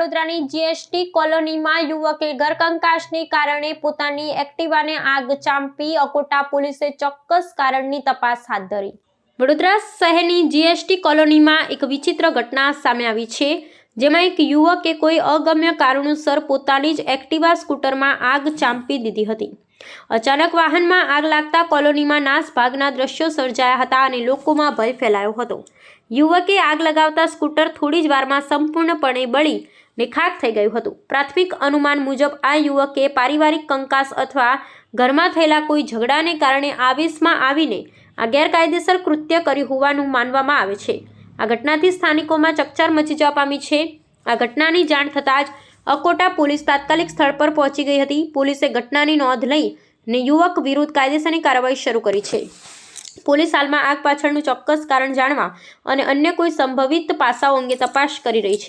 સહેલાણી GST કોલોનીમાં યુવકે ઘરકંકાશને કારણે પોતાની એક્ટિવાને આગ ચાંપી અકોટા પોલીસે ચોક્કસ કારણની તપાસ હાથ ધરી. વડોદરા શહેરની જીએસટી કોલોનીમાં એક વિચિત્ર ઘટના સામે આવી છે, જેમાં એક યુવકે કોઈ અગમ્ય કારણોસર પોતાની જ એક્ટિવા સ્કૂટરમાં આગ ચાંપી દીધી હતી. અચાનક વાહનમાં આગ લાગતા કોલોનીમાં નાસભાગના દ્રશ્યો સર્જાયા હતા અને લોકોમાં ભય ફેલાયો હતો. યુવકે આગ લગાવતા સ્કૂટર થોડી જ વારમાં સંપૂર્ણપણે બળી ને ખાક થઈ ગયું હતું. પ્રાથમિક અનુમાન મુજબ આ યુવકે પારિવારિક કંકાસ અથવા ઘરમાં થયેલા કોઈ ઝઘડાને કારણે આવેશમાં આવીને આ ગેરકાયદેસર કૃત્ય કર્યું હોવાનું માનવામાં આવે છે. આ ઘટનાથી સ્થાનિકોમાં ચકચાર મચી જવા પામી છે. આ ઘટનાની જાણ થતાં જ અકોટા પોલીસ તાત્કાલિક સ્થળ પર પહોંચી ગઈ હતી. પોલીસે ઘટનાની નોંધ લઈ ને યુવક વિરુદ્ધ કાયદેસરની કાર્યવાહી શરૂ કરી છે. પોલીસ હાલમાં આગ પાછળનું ચોક્કસ કારણ જાણવા અને અન્ય કોઈ સંભવિત પાસાઓ અંગે તપાસ કરી રહી છે.